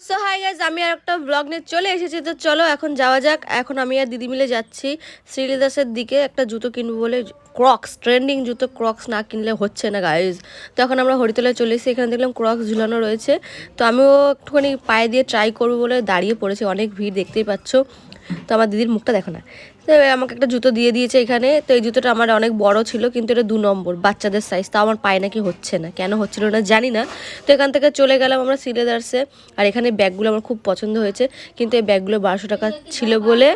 So hi guys আমি আর একটা blog নিয়ে চলে এসেছি। তো চলো এখন যাওয়া যাক। এখন আমি আর দিদি মিলে যাচ্ছি শ্রীলিদাসের দিকে। একটা জুতো কিনবো বলে ক্রক্স ট্রেন্ডিং জুতো ক্রক্স না কিনলে হচ্ছে না গাইজ তো এখন আমরা হরিতলায় চলে এসেছি। এখানে দেখলাম ক্রক্স ঝুলানো রয়েছে। তো আমিও একটুখানি পায়ে দিয়ে ট্রাই করব বলে দাঁড়িয়ে পড়েছি। অনেক ভিড় দেখতেই পাচ্ছ। তো আমার দিদির মুখটা দেখো না। তো আমাকে একটা জুতো দিয়ে দিয়েছে এখানে। তো এই জুতোটা আমার অনেক বড় ছিল, কিন্তু এটা দু নম্বর, বাচ্চাদের সাইজ তাও আমার পায়ে নাকি হচ্ছে না, কেন হচ্ছিল না জানি না। তো এখান থেকে চলে গেলাম আমরা সিলেদার্সে। আর এখানে ব্যাগগুলো আমার খুব পছন্দ হয়েছে, কিন্তু এই ব্যাগগুলো বারোশো টাকা ছিল বলে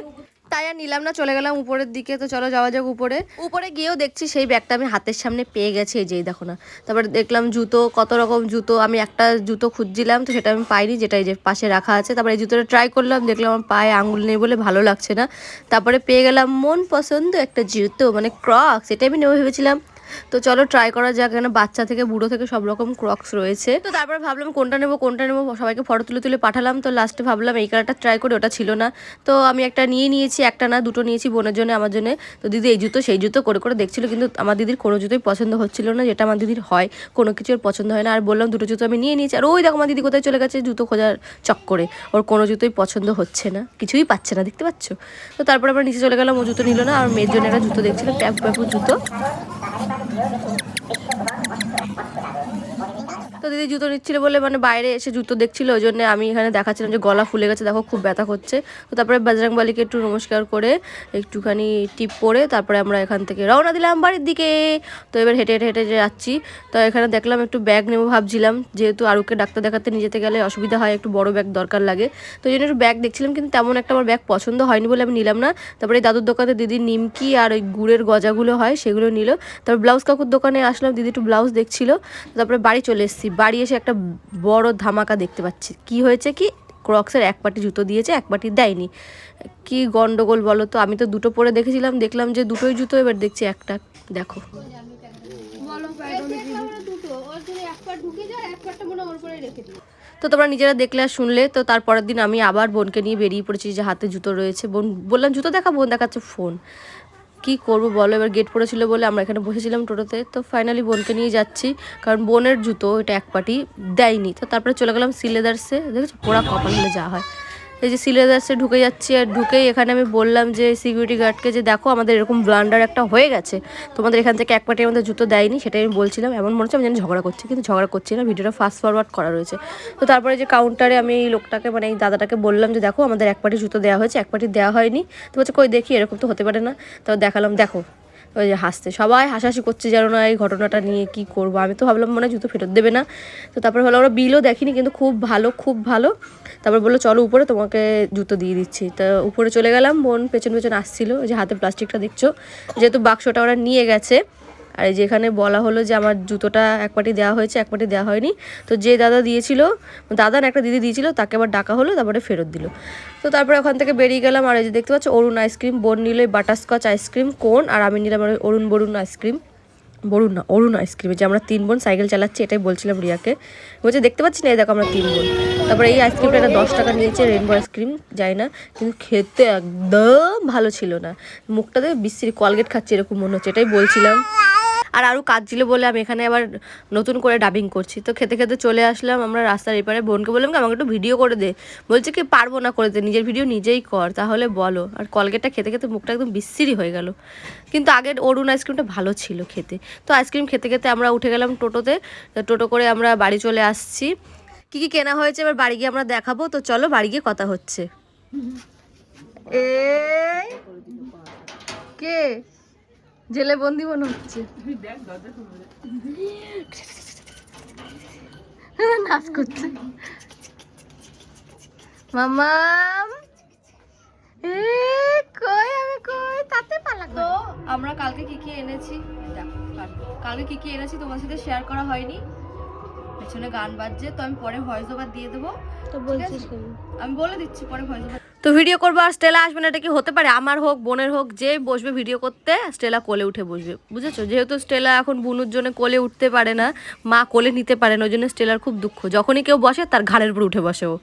তাই আর নিলাম না, চলে গেলাম উপরের দিকে, তো চলো যাওয়া যাক উপরে। উপরে গিয়েও দেখছি সেই ব্যাগটা আমি হাতের সামনে পেয়ে গেছি, এই যেই দেখো না। তারপর দেখলাম জুতো, কত রকম জুতো, আমি একটা জুতো খুঁজছিলাম, তো সেটা আমি পাইনি, যেটা এই যে পাশে রাখা আছে। তারপরে এই জুতোটা ট্রাই করলাম, দেখলাম আমার পায়ে আঙুল নেই বলে ভালো লাগছে না। তারপরে পেয়ে গেলাম মন পছন্দ একটা জুতো মানে ক্রক্স এটা আমি নেবে ভেবেছিলাম। তো চলো ট্রাই করা যাক, এখানে বাচ্চা থেকে, বুড়ো থেকে সব রকম ক্রক্স রয়েছে। তো তারপর ভাবলাম কোনটা নেব কোনটা নেব, সবাইকে ফটো তুলে তুলে পাঠালাম। তো লাস্টে ভাবলাম এই কালারটা ট্রাই করে, ওটা ছিল না। তো আমি একটা নিয়ে নিয়েছি, একটা না, দুটো নিয়েছি বোনের জন্য, আমার জন্য। তো দিদি এই জুতো, সেই জুতো করে করে দেখছিল, কিন্তু আমার দিদির কোনো জুতোই পছন্দ হচ্ছিল না, যেটা আমার দিদির হয়। কোনো কিছু ওর পছন্দ হয় না। আর বললাম দুটো জুতো আমি নিয়ে নিয়েছি। আর ওই দেখো, আমার দিদি কোথায় চলে গেছে, জুতো খোঁজার চক্করে। ওর কোনো জুতোই পছন্দ হচ্ছে না, কিছুই পাচ্ছে না, দেখতে পাচ্ছ? তো তারপর আমরা নিচে চলে গেলাম, ও জুতো নিল না, আর মেয়ের জন্য একটা জুতো দেখছিলাম ট্যাপ প্যাপু জুতো। Thank you. দিদি জুতো নিচ্ছিল বলে মানে বাইরে এসে জুতো দেখছিল, ওই জন্য আমি এখানে দেখাচ্ছিলাম যে গলা ফুলে গেছে, দেখো খুব ব্যথা করছে। তো তারপরে বজরং বালিকে একটু নমস্কার করে একটুখানি টিপ পরে তারপরে আমরা এখান থেকে রওনা দিলাম বাড়ির দিকে। তো এবার হেঁটে হেঁটে হেঁটে যাচ্ছি। তো এখানে দেখলাম একটু ব্যাগ নেব ভাবছিলাম, যেহেতু আরুকে ডাক্তার দেখাতে নিয়ে যেতে গেলে অসুবিধা হয়, একটু বড় ব্যাগ দরকার লাগে। তো ওই জন্য একটু ব্যাগ দেখছিলাম, কিন্তু তেমন একটা আমার ব্যাগ পছন্দ হয়নি বলে আমি নিলাম না। তারপরে দাদুর দোকানে দিদি নিমকি আর ওই গুড়ের গজাগুলো হয় সেগুলো নিল। তারপর ব্লাউজ কাকুর দোকানে আসলাম, দিদি একটু ব্লাউজ দেখছিল। তারপরে বাড়ি চলে এসেছি বাড়ি এসে একটা বড় ধামাকা দেখতে পাচ্ছি। কি হয়েছে কি? ক্রক্সের এক পাটি জুতো দিয়েছে, এক পাটি দেয়নি। কি গন্ডগোল বলো তো? আমি তো দুটো পরে দেখেছিলাম, দেখলাম যে দুটোই জুতো, এবার দেখছি একটা। দেখো। তো তোমরা নিজেরা দেখলে আর শুনলে, তো তারপরের দিন আমি আবার বোনকে নিয়ে বেরিয়ে পড়েছি যে হাতে জুতো রয়েছে। বোন, বললাম, জুতো দেখা বোন দেখাচ্ছে, ফোন। কি করব বলো? এবার গেট পড়েছিল বলে আমরা এখানে বসেছিলাম টোটোতে। তো ফাইনালি বোনকে নিয়ে যাচ্ছি। কারণ বোনের জুতো এটা এক পাটি দেয়নি। তো তারপরে চলে গেলাম সিলেদার্সে। দেখেছ? পোড়া কপাল হলে যা হয়। এই যে সিলেদার্সে ঢুকে যাচ্ছি আর ঢুকেই এখানে আমি বললাম যে সিকিউরিটি গার্ডকে যে দেখো, আমাদের এরকম ব্লান্ডার একটা হয়ে গেছে। তোমাদের এখান থেকে এক পাটি আমাদের জুতো দেয়নি, সেটাই আমি বলছিলাম। এমন মনে হচ্ছে আমি যেন ঝগড়া করছি, কিন্তু ঝগড়া করছি না ভিডিওটা ফাস্ট ফরওয়ার্ড করা রয়েছে। তো তারপরে যে কাউন্টারে আমি এই লোকটাকে মানে এই দাদাটাকে বললাম যে দেখো, আমাদের এক পাটি জুতো দেওয়া হয়েছে, এক পাটি দেওয়া হয়নি। তো বলছে, কই দেখি, এরকম তো হতে পারে না। তো দেখালাম, দেখো ওই যে হাসতে। সবাই হাসাহাসি করছে যেন না এই ঘটনাটা নিয়ে কি করব। আমি তো ভাবলাম মনে জুতো ফেরত দেবে না। তো তারপরে হলো ওরা বিলও দেখিনি, কিন্তু খুব ভালো খুব ভালো। তারপর বলল, চলো উপরে তোমাকে জুতো দিয়ে দিচ্ছি। তো উপরে চলে গেলাম, বোন পেছন পেছন আসছিল। যে হাতে প্লাস্টিকটা দেখছ? যেহেতু বাক্সটা ওরা নিয়ে গেছে আর এই যেখানে বলা হলো যে আমার জুতোটা এক পাটি দেওয়া হয়েছে, এক পাটি দেওয়া হয়নি। তো যে দাদা দিয়েছিল, দাদা না একটা দিদি দিয়েছিল, তাকে আবার ডাকা হলো, তারপরে ফেরত দিল। তো তারপরে ওখান থেকে বেরিয়ে গেলাম, আর এই যে দেখতে পাচ্ছ, অরুণ আইসক্রিম বোন নিল বাটারস্কচ আইসক্রিম কোন? আর আমি নিলাম অরুণ বরুণ আইসক্রিম বরুণ না, অরুণ আইসক্রিম যে আমরা তিন বোন সাইকেল চালাচ্ছি, এটাই বলছিলাম রিয়াকে। বলছে, দেখতে পাচ্ছি না, এই দেখো আমরা তিন বোন। তারপরে এই আইসক্রিমটা একটা দশ টাকা নিয়েছে রেনবো আইসক্রিম যাই না, কিন্তু খেতে একদম ভালো ছিল না। মুখটাতে বিশ্রী কলগেট খাচ্ছি এরকম মনে হচ্ছে, এটাই বলছিলাম। আর আরও কাজ ছিল বলে আমি এখানে আবার নতুন করে ডাবিং করছি। তো খেতে খেতে চলে আসলাম আমরা রাস্তার এপারে। বোনকে বললাম কি আমাকে একটু ভিডিও করে দে। বলছে কি, পারব না করে দে, নিজের ভিডিও নিজেই কর, তাহলে বলো। আর কলগেটটা খেতে খেতে মুখটা একদম বিশ্রী হয়ে গেল। কিন্তু আগের অরুণ আইসক্রিমটা ভালো ছিল খেতে। তো আইসক্রিম খেতে খেতে আমরা উঠে গেলাম টোটোতে। টোটো করে আমরা বাড়ি চলে আসছি। কি কি কেনা হয়েছে এবার বাড়ি গিয়ে আমরা দেখাবো। তো চলো বাড়ি গিয়ে কথা হচ্ছে। এ কে? জেলে বন্দি মনে হচ্ছে। নাচ করছে। মামাম এ কই আমি কই? তাতে পালা তো আমরা কালকে কি কি এনেছি? কালকে- কালকে কি কি এনেছি তোমার সাথে শেয়ার করা হয়নি। পেছনে গান বাজছে তো আমি পরে ভয়েস ওভার দিয়ে দেবো। তো বলছিস আমি বলে দিচ্ছি পরে ভয়েস ওভার তো ভিডিও করব আর স্টেলা আসবে না, এটা কি হতে পারে? আমার হোক, বোনের হোক, যে বসবে ভিডিও করতে স্টেলা কোলে উঠে বসবে। বুঝেছ? যেহেতু স্টেলা এখন বুনুর জন্য কোলে উঠতে পারে না, মা কোলে নিতে পারে না ওই জন্য স্টেলার খুব দুঃখ। যখনই কেউ বসে, তার ঘাড়ের উপর উঠে বসে ও।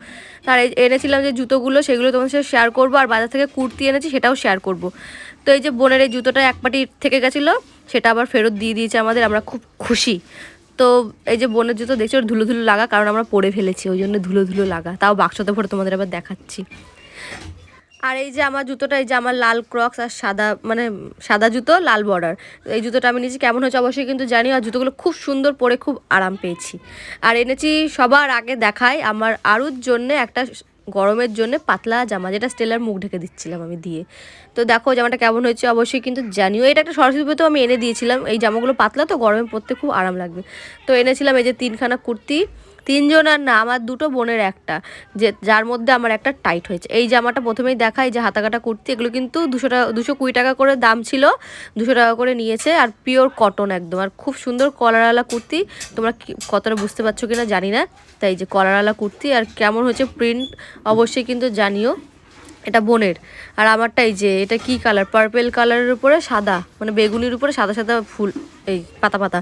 তার এনেছিলাম যে জুতোগুলো, সেগুলো তোমার সাথে শেয়ার করব, আর বাজার থেকে কুর্তি এনেছি, সেটাও শেয়ার করব। তো এই যে বোনের এই জুতোটা এক পাটি থেকে গেছিল, সেটা আবার ফেরত দিয়ে দিয়েছে আমাদের, আমরা খুব খুশি। তো এই যে বোনের জুতো, দেখছি ধুলো ধুলো লাগা, কারণ আমরা পরে ফেলেছি ওই জন্য ধুলো ধুলো লাগা। তাও বাক্সতে ভরে তোমাদের আবার দেখাচ্ছি। আর এই যে আমার জুতোটা, এই যে আমার লাল ক্রক্স আর সাদা মানে সাদা জুতো, লাল বর্ডার এই জুতোটা আমি নিয়েছি, কেমন হয়েছে অবশ্যই কিন্তু জানি আর জুতোগুলো খুব সুন্দর পরে খুব আরাম পেয়েছি। আর এনেছি সবার আগে দেখায় আমার আরুর জন্য একটা গরমের জন্য পাতলা জামা, যেটা স্টেলার মুখ ঢেকে দিচ্ছিলাম আমি দিয়ে। তো দেখো জামাটা কেমন হয়েছে অবশ্যই কিন্তু জানিও। এটা একটা সরস্বতী পুজোতেও আমি এনে দিয়েছিলাম। এই জামাগুলো পাতলা তো, গরমে পরতে খুব আরাম লাগবে। তো এনেছিলাম এই যে তিনখানা কুর্তি। তিনজন আর না, আমার দুটো বোনের একটা, যে যার মধ্যে আমার একটা টাইট হয়েছে। এই জামাটা প্রথমেই দেখাই যে হাতাকাটা কুর্তি, এগুলো কিন্তু দুশো টাকা দুশো কুড়ি টাকা করে দাম ছিল, দুশো টাকা করে নিয়েছে, আর পিওর কটন একদম। আর খুব সুন্দর কলারওয়ালা কুর্তি, তোমরা কতটা বুঝতে পারছ কিনা জানি না, তাই যে কলারওয়ালা কুর্তি, আর কেমন হচ্ছে প্রিন্ট অবশ্যই কিন্তু জানিও, এটা বোনের। আর আমারটা এই যে, এটা কি কালার? পার্পেল কালারের উপরে সাদা মানে বেগুনির উপরে সাদা সাদা ফুল। এই পাতা পাতা।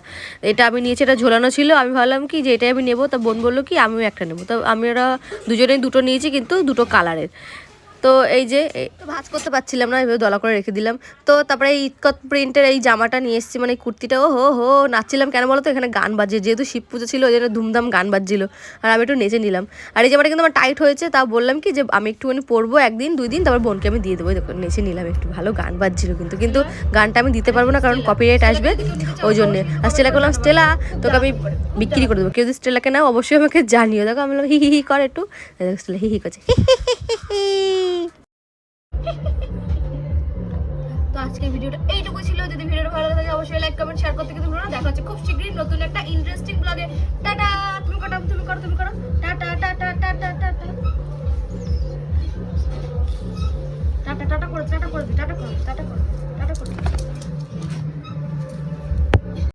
এটা আমি নিয়েছি, এটা ঝোলানো ছিল। আমি ভাবলাম কি যে এটাই আমি নেব। তা বোন বলল কি, আমিও একটা নেব। তো ওরা দুজনেই দুটো নিয়েছি, কিন্তু দুটো কালারের তো এই যে ভাজ করতে পারছিলাম না, এভাবে দলা করে রেখে দিলাম। তো তারপরে এই ইটকট প্রিন্টের এই জামাটা নিয়ে এসেছি মানে কুর্তিটা ও হো হো নাচছিলাম কেন বলো তো এখানে গান বাজে যেহেতু শিব পুজো ছিল, ওই জন্য ধুমধাম গান বাজছিল, আর আমি একটু নেচে নিলাম। আর এই জামাটা কিন্তু আমার টাইট হয়েছে তা বললাম কি যে, আমি একটুখানি পরবো একদিন, দুই দিন, তারপর বোনকে আমি দিয়ে দেবো। নেচে নিলাম, একটু ভালো গান বাজছিল কিন্তু কিন্তু গানটা আমি দিতে পারব না, কারণ কপিরাইট আসবে ওই জন্যে। আর স্টেলা করলাম স্টেলা তোকে আমি বিক্রি করে দেবো। কেউ যদি স্টেলাকে নাও, অবশ্যই আমাকে জানিও। দেখো, আমি বললাম, হি হি হি, কর একটু। স্টেলা হি হি করছে তো আজকের ভিডিওটা এইটুকু ছিল। যদি ভিডিওটা ভালো লাগে, অবশ্যই লাইক কমেন্ট শেয়ার করতে কিন্তু ভুলো না। দেখা হচ্ছে খুব শীঘ্রই নতুন একটা ইন্টারেস্টিং ব্লগে টাটা! তুমি করো তুমি করো তুমি করো। Tata tata tata tata. Tata tata করে টাটা করে টাটা করে, টাটা করো।